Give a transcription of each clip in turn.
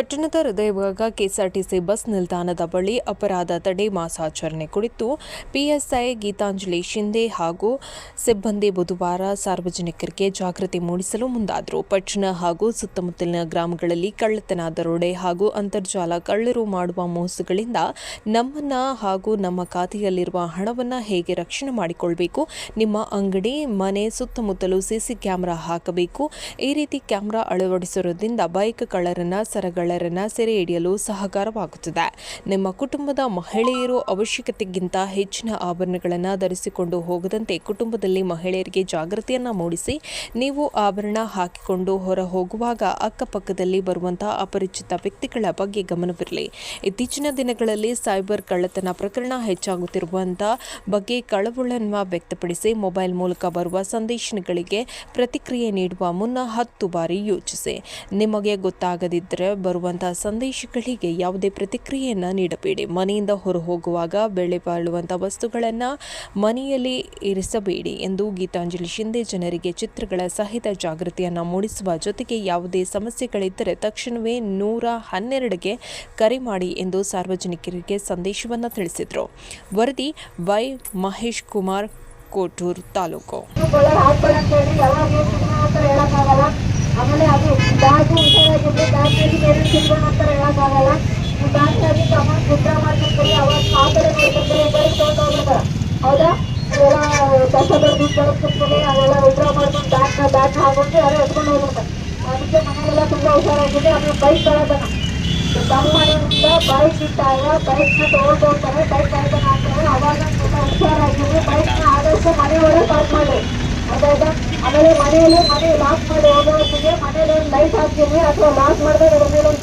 ಪಟ್ಟಣದ ಹೃದಯಭಾಗ KSRTC bus ನಿಲ್ದಾಣದ ಬಳಿ ಅಪರಾಧ ತಡೆ ಮಾಸಾಚರಣೆ ಕುರಿತು ಪಿಎಸ್ಐ ಗೀತಾಂಜಲಿ ಶಿಂದೆ ಹಾಗೂ ಸಿಬ್ಬಂದಿ ಬುಧವಾರ ಸಾರ್ವಜನಿಕರಿಗೆ ಜಾಗೃತಿ ಮೂಡಿಸಲು ಮುಂದಾದರು. ಪಟ್ಟಣ ಹಾಗೂ ಸುತ್ತಮುತ್ತಲಿನ ಗ್ರಾಮಗಳಲ್ಲಿ ಕಳ್ಳತನ ದರೋಡೆ ಹಾಗೂ ಅಂತರ್ಜಾಲ ಕಳ್ಳರು ಮಾಡುವ ಮೋಸಗಳಿಂದ ನಮ್ಮನ್ನ ಹಾಗೂ ನಮ್ಮ ಖಾತೆಯಲ್ಲಿರುವ ಹಣವನ್ನು ಹೇಗೆ ರಕ್ಷಣೆ ಮಾಡಿಕೊಳ್ಬೇಕು? ನಿಮ್ಮ ಅಂಗಡಿ, ಮನೆ ಸುತ್ತಮುತ್ತಲು ಸಿಸಿ ಕ್ಯಾಮೆರಾ ಹಾಕಬೇಕು. ಈ ರೀತಿ ಕ್ಯಾಮೆರಾ ಅಳವಡಿಸುವುದರಿಂದ ಬೈಕ್ ಕಳ್ಳರನ್ನ ಸರಗಳರನ್ನ ಸೆರೆ ಹಿಡಿಯಲು ಸಹಕಾರವಾಗುತ್ತದೆ. ನಿಮ್ಮ ಕುಟುಂಬದ ಮಹಿಳೆಯರು ಅವಶ್ಯಕತೆಗಿಂತ ಹೆಚ್ಚಿನ ಆಭರಣಗಳನ್ನು ಧರಿಸಿಕೊಂಡು ಹೋಗದಂತೆ ಕುಟುಂಬದಲ್ಲಿ ಮಹಿಳೆಯರಿಗೆ ಜಾಗೃತಿಯನ್ನ ಮೂಡಿಸಿ, ನೀವು ಆಭರಣ ಹಾಕಿಕೊಂಡು ಹೊರ ಹೋಗುವಾಗ ಅಕ್ಕಪಕ್ಕದಲ್ಲಿ ಬರುವಂತಹ ಅಪರಿಚಿತ ವ್ಯಕ್ತಿಗಳ ಬಗ್ಗೆ ಗಮನವಿರಲಿ. ಇತ್ತೀಚಿನ ದಿನಗಳಲ್ಲಿ ಸೈಬರ್ ಕಳ್ಳತನ ಪ್ರಕರಣ ಹೆಚ್ಚಾಗುತ್ತಿರುವಂತಹ ಬಗ್ಗೆ ಕಳವಳನ್ನು ವ್ಯಕ್ತಪಡಿಸಿ ಮೊಬೈಲ್ ಮೂಲಕ ಬರುವ ಸಂದೇಶಗಳಿಗೆ ಪ್ರತಿಕ್ರಿಯೆ ನೀಡುವ ಮುನ್ನ ಹತ್ತು ಬಾರಿ ಯೋಚಿಸಿ. ನಿಮಗೆ ಗೊತ್ತಾಗದಿದ್ದರೆ ಬರುವಂತಹ ಸಂದೇಶಗಳಿಗೆ ಯಾವುದೇ ಪ್ರತಿಕ್ರಿಯೆಯನ್ನು ನೀಡಬೇಡಿ. ಮನೆಯಿಂದ ಹೊರ ಹೋಗುವಾಗ ಬೆಳೆ ಬಾಳುವಂತಹ ವಸ್ತುಗಳನ್ನು ಮನೆಯಲ್ಲಿ ಇರಿಸಬೇಡಿ ಎಂದು ಗೀತಾಂಜಲಿ ಶಿಂದೆ ಜನರಿಗೆ ಚಿತ್ರಗಳ ಸಹಿತ ಜಾಗೃತಿಯನ್ನು ಮೂಡಿಸುವ ಜೊತೆಗೆ ಯಾವುದೇ ಸಮಸ್ಯೆಗಳಿದ್ದರೆ ತಕ್ಷಣವೇ ನೂರ ಹನ್ನೆರಡಿಗೆ ಕರೆ ಮಾಡಿ ಎಂದು ಸಾರ್ವಜನಿಕರಿಗೆ ಸಂದೇಶವನ್ನು ತಿಳಿಸಿದರು. ವರದಿ ವೈ ಮಹೇಶ್ ಕುಮಾರ್, ಕೋಟೂರ್ ತಾಲೂಕು. ಬೇರೆ ಸಿಗ್ತಾವ ಅಂತ ಹೇಳೋಕ್ಕಾಗಲ್ಲ ಬ್ಯಾಂಕ್ನಾಗಿ ಅಮೌಂಟ್ ವಿಡ್ರಾ ಮಾಡ್ಕೊಂಡ್ರಿ ಅವಾಗ ಆ ಕಡೆ ಈ ಕಡೆ ಹೌದಾ? ಅವೆಲ್ಲ ದಸ ದುಡ್ಡು ಕಳಿಸ್ಕೊಡ್ತೀವಿ ಅವೆಲ್ಲ ವಿಡ್ರಾ ಮಾಡ್ಕೊಂಡು ಬ್ಯಾಂಕ್ ಹಾಕೊಂಡು ಯಾರೋ ಎತ್ಕೊಂಡು ಹೋಗ್ಬಿಡ್ತಾರೆ. ಅದಕ್ಕೆ ಮನೆಯೆಲ್ಲ ಹುಷಾರಾಗಿದೆ ಆಮೇಲೆ ಬೈಕ್ ಕಳತನ ತಮ್ಮ ಮನೆಯಿಂದ ಬೈಕ್ ಇಟ್ಟಾಗ ಬೈಕ್ನ ತಗೊಂಡು ಹೋಗ್ತಾರೆ, ಬೈಕ್ ಕಳತನ ಆಗ್ತಾರೆ ಅವಾಗ ತುಂಬ ಹುಷಾರಾಗಿರಿ ಬೈಕ್ನ ಆದಷ್ಟು ಮನೆಯೊಳಗೆ ಪಾರ್ಕ್ ಮಾಡಿ. ಅದಾದ ಆಮೇಲೆ ಮನೆಯಲ್ಲಿ ಮನೆ ಲಾಕ್ ಮಾಡಿ ಹೋಗೋತ್ತಿಗೆ ಮನೇಲಿ ಒಂದು ಲೈಟ್ ಹಾಕ್ತೀನಿ ಅಥವಾ ಲಾಕ್ ಮಾಡಿದ್ರೆ ಅದ್ರ ಒಂದು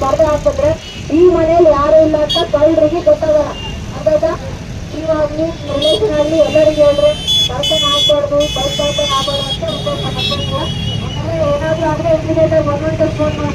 ಈ ಮನೆಯಲ್ಲಿ ಯಾರು ಇಲ್ಲ ಅಂತ ಕಳ್ಳರಿಗೆ ಗೊತ್ತಾಗಲ್ಲ. ಅದಾದ ಇವಾಗ ರಿಲೇಷನ್ ಅಲ್ಲಿ ಎಲ್ಲರಿಗೆ ಹೇಳ್ರಿ ಬರ್ತಾನೆ ಆಗ್ಬಾರ್ದು ಬೈಕ್ ಕಳ್ತನ ಆಗ್ಬಾರ್ದು ಅಂತ ಏನಾದರೂ ಆದರೆ ಒನ್ ಒನ್ ಫೋನ್